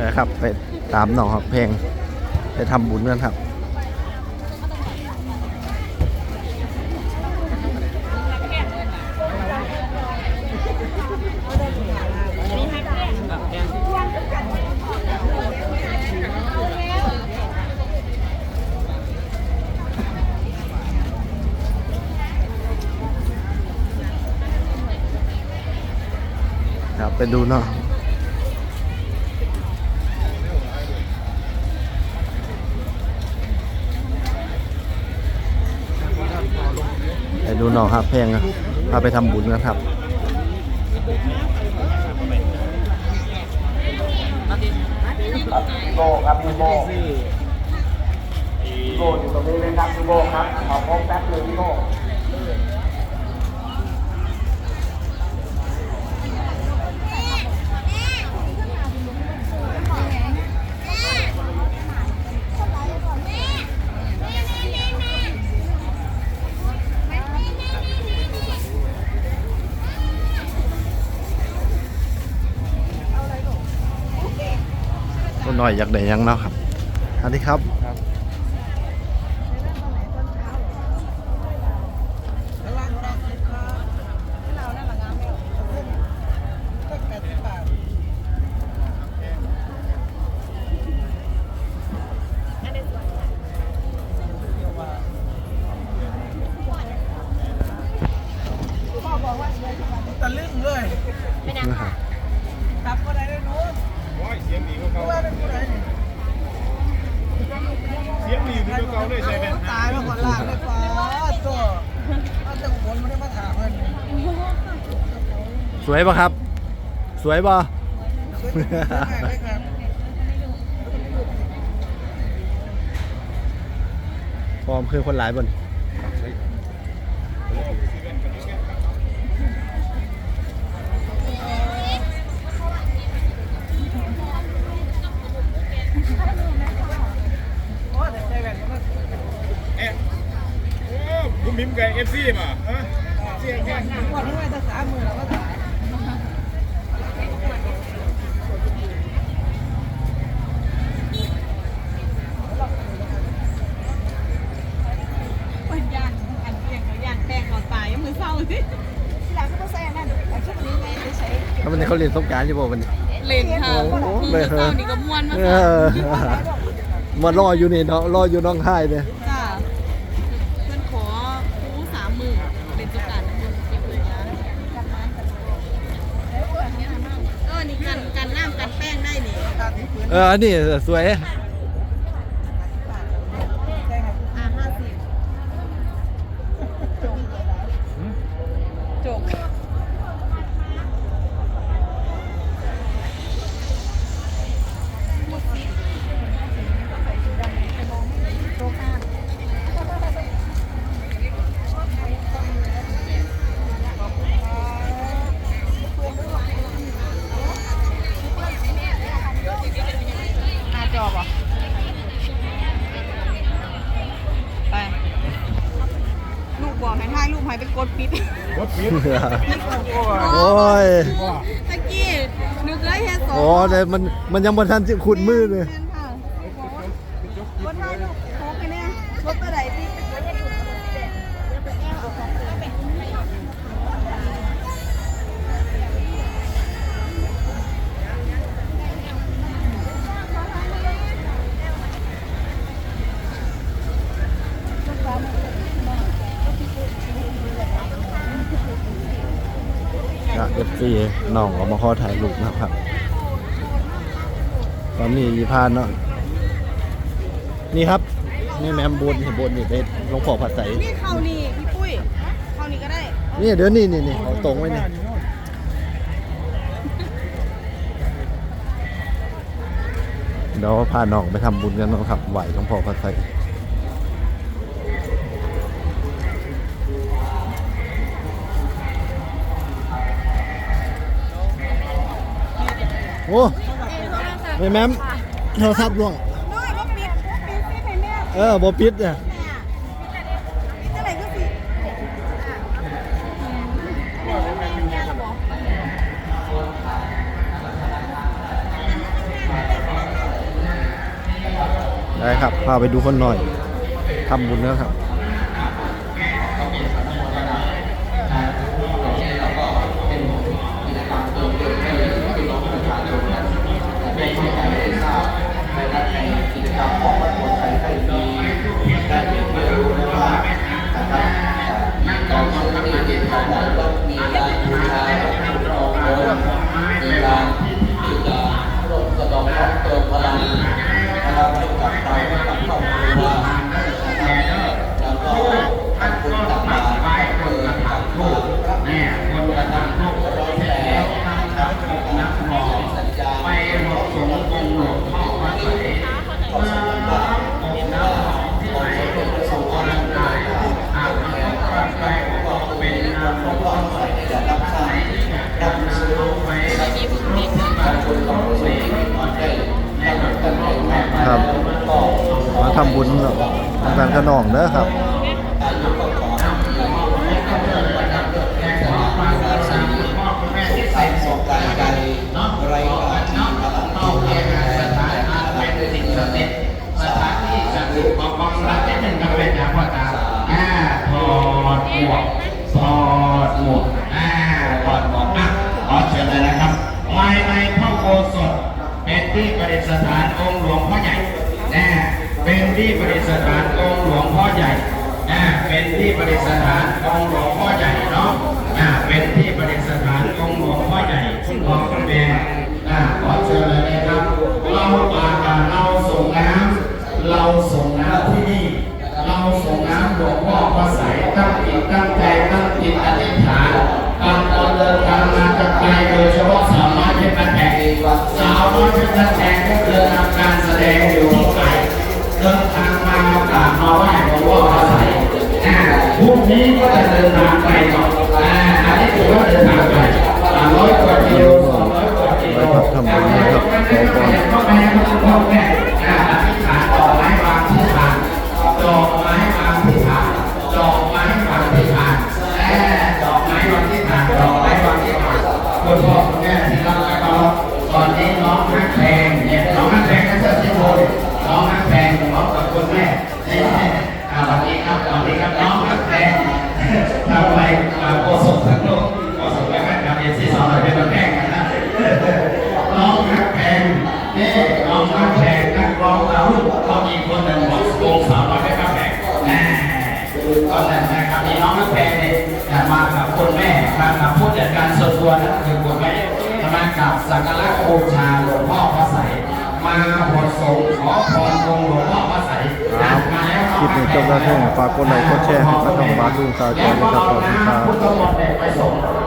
นะครับ ไปตามหนองครับเพลงไปทำบุญกันครับครับไปดูเนาะ ดูน้องครับแพลงนะพาไปทำบุญนะครับพี่โบครับพี่โบพี่โบอยู่ตรงนี้เลยครับพี่โบครับขอพบแป๊บนึงพี่โบ หน่อยอยากได้ยังเนาะครับอัสดีครับ ตายแล้วคนลากเลยฟ้าตัวเอาแต่ผลไม่ได้มาถามเพิ่นสวยปะครับ สวยปะขึ้นขึ้นง่ายเลยครับฟอร์มคือคนหลายบน โอ้แต่ใจแหวนก็ เอ๊ะโอ้คุณ มิมกับเอฟซีป่ะฮะเสียงแค่วันนี้ไม่จะสามหมื่นแล้วก็ถ่ายปัญญาอันเพียงเขาย่านแป้งก่อนตายยังมือเศร้าสิหลังก็ต้องใส่อันนั้นแต่ชุดนี้ไงไม่ใช้แล้ววันนี้เขาเรียนสงกรารใช่ป่ะวันนี้เล่นค่ะโอ้โหมือเลยเหรอเศร้านี่ก็ม่วนมาเอกอมารออยู่นี่เนาะรออยู่น้องค่ายเนี่ย เอออันนี้สวย บอกให้ถ่ายรูปให้ไปกดปิดรถปิดโอ้ย ตะกี้นึกได้แค่สองโอ้แต่มันมันยังบนทันจะขุดมือเลยแม่นค่ะรถไทยลูกโค้งไปเนี่ยรถตัวไหนที่เป็นรถญี่ปุ่นเดี๋ยวไปแก้เอาของตัวเป็นน ซีน้องก็มาขอถ่ายรูปนะครับ ตอนนี้ยีพานเนาะนี่ครับ นี่แมมบนเห็นบนนี่เป็นหลวงพ่อผัดใสนี่เข้านี่พี่ปุ้ยเข้านี่ก็ได้นี่เดี๋ยวนี่นี่นี่เอาตรงไว้นี่เดี๋ยวพาน้องไปทำบุญกันนะครับไหวหลวงพ่อผัดใส โอ้ยแม่มโทรศัพท์ล่วงเออบอปิดเนี่ยได้ครับพาไปดูคนหน่อยทำบุญนะครับ คะขอเชิญเลยนะครับภายในพระโอสถเป็นที่ประดิษฐานองค์หลวงพ่อใหญ่นะ เป็นที่ประดิษฐานองค์หลวงพ่อใหญ่นะเป็นที่ประดิษฐานองค์หลวงพ่อใหญ่เนาะอ่าเป็นที่ประดิษฐานองค์หลวงพ่อใหญ่ของพระแม่อ่าขอเชิญเลยนะครับ เราปาาเราส่งน้ำเราส่งน้ำที่นี่ เราส่งน้ำหลวงพ่อพระใสยตั้งจิตตั้งใจตั้งจิตอธิษฐานการเดินทางมาจากไกลโดยเฉพาะสาวน้อยเพชรบ้านแพงสาวน้อยเพชรบ้านแพงก็เดินทำการแสดงอยู่ มาไหว้หลวงพ่าพระใสยอ่พรุ่งนี้ก็จะเดินทางไปต่อนอันนี้ถือว่าเดินทางไปร้อยกว่ากิโลสองร้อยกว่ากิโลไปครับทำบุญนะครับขอพร การส่วนตัวนะคือคุณแม่มากับสักการะบูชาหลวงพ่อพระใสยมาบทสงฆ์ขอพรองค์หลวงพ่อพระใสยมาแล้วคลิปนี้จบแล้วท่าไหร่ฝากกดไลค์กดแชร์ให้กับช่องบาสลุงสาจอยนะครับขอบคุณครับ